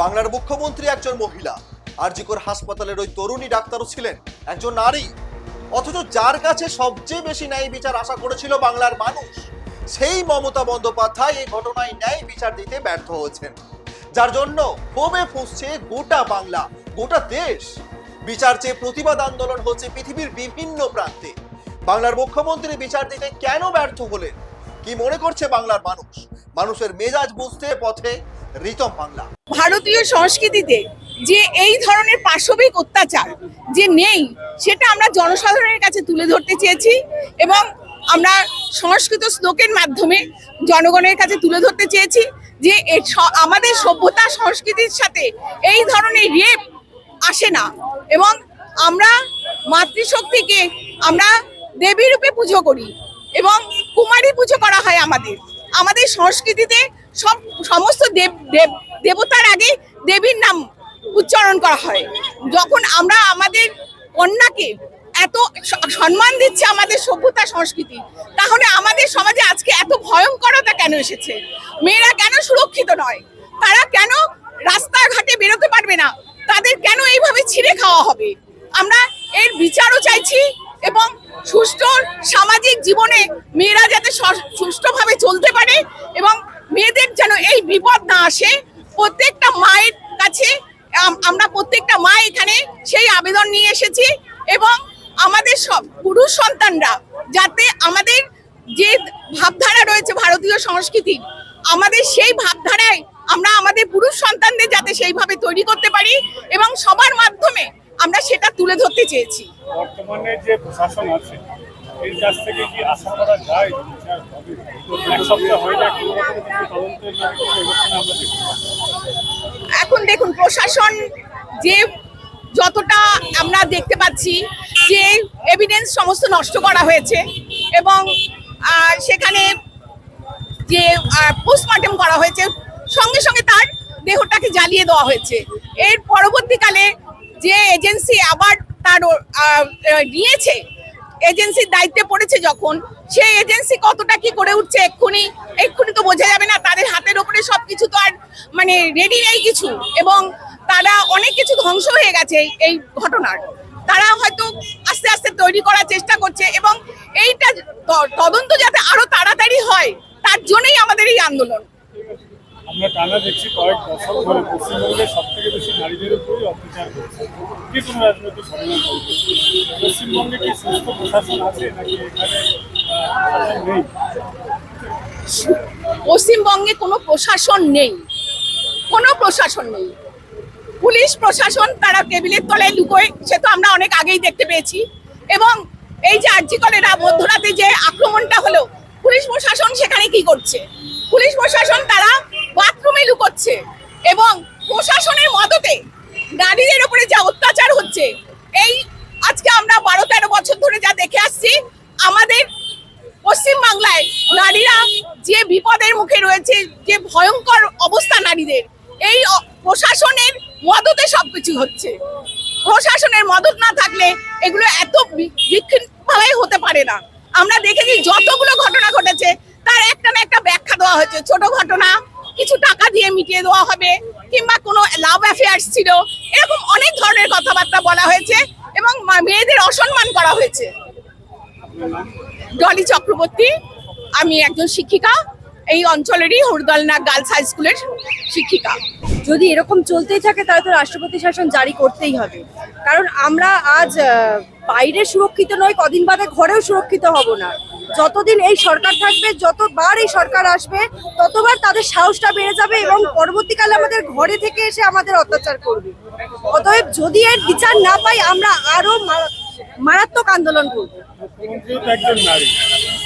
বাংলার মুখ্যমন্ত্রী একজন মহিলা। আরজিকর হাসপাতালের ওই তরুণী ডাক্তারও ছিলেন, একজন নারী। অথচ যার কাছে সবচেয়ে বেশি ন্যায় বিচার আশা করেছিল বাংলার মানুষ, সেই মমতা বন্দ্যোপাধ্যায় এই ঘটনায় ন্যায় বিচার দিতে ব্যর্থ হয়েছেন। যার জন্য ক্ষোভে ফুঁসছে গোটা বাংলা, গোটা দেশ। বিচার চেয়ে প্রতিবাদ আন্দোলন হচ্ছে পৃথিবীর বিভিন্ন প্রান্তে। বাংলার মুখ্যমন্ত্রী বিচার দিতে কেন ব্যর্থ হলেন? কি মনে করছে বাংলার মানুষ? মানুষের মেজাজ বুঝতে পথে রিতম বাংলা। ভারতীয় সংস্কৃতিতে যে এই ধরনের পাশবিক অত্যাচার যে নেই, সেটা আমরা জনসাধারণের কাছে তুলে ধরতে চেয়েছি এবং আমরা সংস্কৃত শ্লোকের মাধ্যমে জনগণের কাছে তুলে ধরতে চেয়েছি যে আমাদের সভ্যতা সংস্কৃতির সাথে এই ধরনের রেপ আসে না এবং আমরা মাতৃশক্তিকে আমরা দেবী রূপে পুজো করি এবং কুমারী পুজো করা হয় আমাদের। আমাদের সংস্কৃতিতে সব, সমস্ত দেব দেব, দেবতার আগে দেবীর নাম উচ্চারণ করা হয়। যখন আমরা আমাদের কন্যাকে এত সম্মান দিচ্ছে আমাদের সভ্যতা সংস্কৃতি, তাহলে আমাদের সমাজে আজকে এত ভয়ঙ্করতা কেন এসেছে? মেয়েরা কেন সুরক্ষিত নয়? তারা কেন রাস্তাঘাটে বেরোতে পারবে না? তাদের কেন এইভাবে ছিঁড়ে খাওয়া হবে? আমরা এর বিচারও চাইছি এবং সুষ্ঠু সামাজিক জীবনে মেয়েরা যাতে সুষ্ঠুভাবে চলতে পারে এবং মেয়েদের যেন এই বিপদ না আসে, প্রত্যেকটা মায়ের কাছে আমরা প্রত্যেকটা মা এখানে সেই আবেদন নিয়ে এসেছি এবং আমাদের সব পুরুষ সন্তানরা যাতে আমাদের যে ভাবধারা রয়েছে ভারতীয় সংস্কৃতির আমাদের সেই ভাবধারায় আমরা আমাদের পুরুষ সন্তানদের যাতে সেইভাবে তৈরি করতে পারি এবং সবার মাধ্যমে আমরা সেটা তুলে ধরতে চেয়েছি। বর্তমানে যে প্রশাসন আছে এর কাছ থেকে কি আশা করা যায়? এক সপ্তাহ হয়ে এগোচ্ছে না এখন দেখুন, প্রশাসন যে যতটা আমরা দেখতে পাচ্ছি যে এভিডেন্স সমস্ত নষ্ট করা হয়েছে এবং সেখানে যে পোস্টমর্টম করা হয়েছে, সঙ্গে সঙ্গে তার দেহটাকে জ্বালিয়ে দেওয়া হয়েছে। এর পরবর্তীকালে যে এজেন্সি আবার তার নিয়েছে এজেন্সির দায়িত্বে পড়েছে যখন, সেই এজেন্সি কতটা কি করে উঠছে এক্ষুনি এক্ষুনি তো বোঝা যাবে না, তাদের হাতের ওপরে সব কিছু তো আর মানে রেডি নেই কিছু, এবং তারা অনেক কিছু ধ্বংস হয়ে গেছে এই- ঘটনার। তারা হয়তো আস্তে আস্তে তৈরি করার চেষ্টা করছে, এবং এইটা তদন্ত যাতে আরও তাড়াতাড়ি হয়, তার জন্যই আমাদের এই আন্দোলন। আমরা টানা দেখছি কয়েক বছর ধরে পশ্চিমবঙ্গে সব থেকে বেশি নারীদের উপরেই অত্যাচার করছে কি কোনো রাজনৈতিক সমাধান করবে পশ্চিমবঙ্গে কি সুস্থ প্রশাসন আছে নাকি এখানে নেই? পশ্চিমবঙ্গে কোনো প্রশাসন নেই। কোনো প্রশাসন নেই। পুলিশ প্রশাসন তারা টেবিলের তলায় লুকোয়, সে তো আমরা অনেক আগেই দেখতে পেয়েছি। এবং এই যে আর্জিকলেরা মধ্যরাতে যে আক্রমণটা হলো, পুলিশ প্রশাসন সেখানে কি করছে? পুলিশ প্রশাসন তারা বাথরুমে লুকোচ্ছে এবং প্রশাসনের মদতে নারীদের উপরে যা অত্যাচার হচ্ছে, এই আজকে আমরা বারো তেরো বছর ধরে যা দেখে আসছি, আমাদের পশ্চিমবাংলায় নারীরা যে বিপদের মুখে রয়েছে, যে ভয়ঙ্কর অবস্থা নারীদের, এই প্রশাসনের মদতে সবকিছু হচ্ছে। প্রশাসনের মদত না থাকলে এগুলো এত বিক্ষিপ্তভাবে হতে পারে না। আমরা দেখেছি যতগুলো ঘটনা ঘটেছে, তার একটা না একটা ব্যাখ্যা দেওয়া হয়েছে। ছোট ঘটনা কিছু টাকা দিয়ে মিটিয়ে দেওয়া হবে কিংবা কোনো লাভ অ্যাফেয়ার্স ছিল। এরকম অনেক ধরনের কথাবার্তা বলা হয়েছে এবং মেয়েদের অসম্মান করা হয়েছে। ডলি চক্রবর্তী, আমি একজন শিক্ষিকা। এই অঞ্চলেরই হরদলনা গার্লস হাই স্কুলের শিক্ষিকা। যদি এরকম চলতেই থাকে, তাহলে তো রাষ্ট্রপতি শাসন জারি করতেই হবে। কারণ আমরা আজ বাইরে সুরক্ষিত নয় কদিন বাদে ঘরেও সুরক্ষিত হব না। যতদিন এই সরকার থাকবে, যতবার এই সরকার আসবে, ততবার তাদের সাহসটা বেড়ে যাবে এবং পরবর্তীকালে আমাদের ঘরে থেকে এসে আমাদের অত্যাচার করবে। অতএব যদি এর বিচার না পাই, আমরা আরও মারা- মারাত্মক আন্দোলন করব। মুখ্যমন্ত্রীও তো একজন নারী।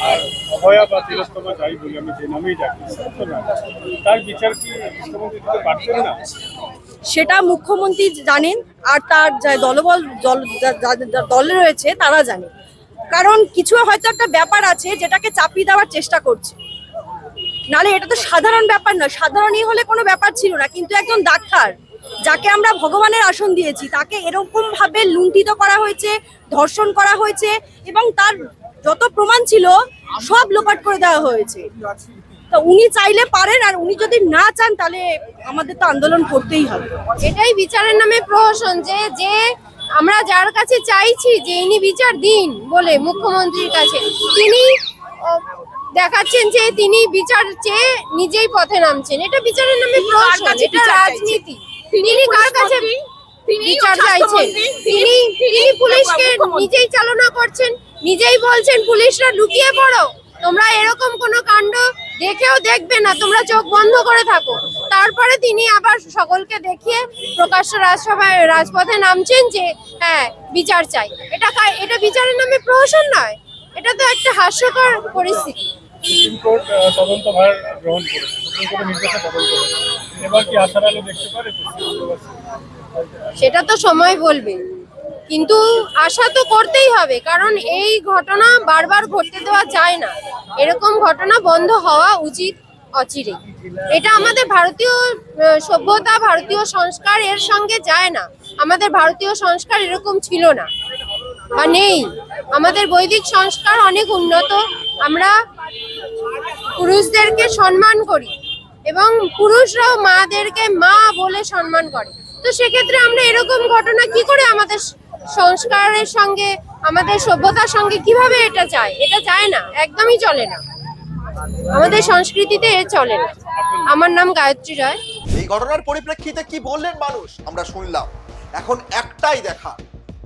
আর অভয়া বা যাই বলি, আমি যে নামেই ডাকি। তার বিচার কি মুখ্যমন্ত্রী দিতে পারছেন না? সেটা মুখ্যমন্ত্রী জানেন, আর তার যা দলবল, দল রয়েছে তারা জানে। কারণ কিছু হয়তো একটা ব্যাপার আছে যেটাকে চাপিয়ে দেওয়ার চেষ্টা করছে। নালে এটা তো সাধারণ ব্যাপার না সাধারণই হলে কোনো ব্যাপার ছিল না, কিন্তু একজন ডাক্তার যাকে আমরা ভগবানের আসন দিয়েছি তাকে এরকম ভাবে লুণ্ঠিত করা হয়েছে ধর্ষণ করা হয়েছে এবং তার যত প্রমাণ ছিল সব লোপাট করে দেওয়া হয়েছে। তো উনি চাইলে পারেন আর উনি যদি না চান তাহলে আমাদের তো আন্দোলন করতেই হবে। এটাই বিচারের নামে প্রহসন যে যে আমরা যার কাছে চাইছি যে ইনি বিচার দিন বলে মুখ্যমন্ত্রীর কাছে তিনি দেখাচ্ছেন যে তিনি বিচার চেয়ে নিজেই পথে নামছেন। এটা বিচারের নামে প্রহসন এটা রাজনীতি। তিনি কার কাছে বিচার চাইছেন? তিনি তিনি পুলিশকে নিজেই চালনা করছেন। নিজেই বলছেন পুলিশরা লুকিয়ে পড়ো। তোমরা এরকম কোনো কাণ্ড দেখেও দেখবে না। তোমরা চোখ বন্ধ করে থাকো। তারপরে তিনি আবার সকলকে দেখিয়ে প্রকাশ্য রাজসভায় রাজপথে নামছেন যে হ্যাঁ বিচার চাই। এটা এটা বিচারের নামে প্রহসন নয়। এটা তো একটা হাস্যকর পরিস্থিতি। সুপ্রিম কোর্ট আহ, তদন্তভার গ্রহণ করেছে। সুপ্রিম কোর্টের নির্দেশে তদন্ত করেছে এবার কি আশার আলো দেখতে পারে? সেটা তো সময় বলবে। কিন্তু আশা তো করতেই হবে কারণ এই ঘটনা বারবার ঘটতে দেওয়া যায় না। এরকম ঘটনা বন্ধ হওয়া উচিত অচিরে। এটা আমাদের ভারতীয় সভ্যতা ভারতীয় সংস্কার এর সঙ্গে যায় না। আমাদের ভারতীয় সংস্কার এরকম ছিল না। বা নেই। আমাদের বৈদিক সংস্কার অনেক উন্নত। আমরা পুরুষদেরকে সম্মান করি এবং পুরুষরাও মাদেরকে মা বলে সম্মান করে। তো সেক্ষেত্রে আমরা এরকম ঘটনা কি করে আমাদের সংস্কারের সঙ্গে, আমাদের সভ্যতার সঙ্গে কীভাবে এটা যায়? এটা যায় না, একদমই চলে না। আমাদের সংস্কৃতিতে এ চলে না। আমার নাম গায়ত্রী রায়। এই ঘটনার পরিপ্রেক্ষিতে কি বললেন মানুষ? আমরা শুনলাম। এখন একটাই দেখা।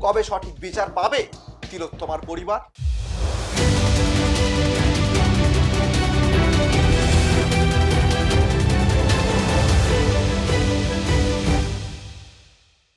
কবে সঠিক বিচার পাবে তিলোত্তমার পরিবার?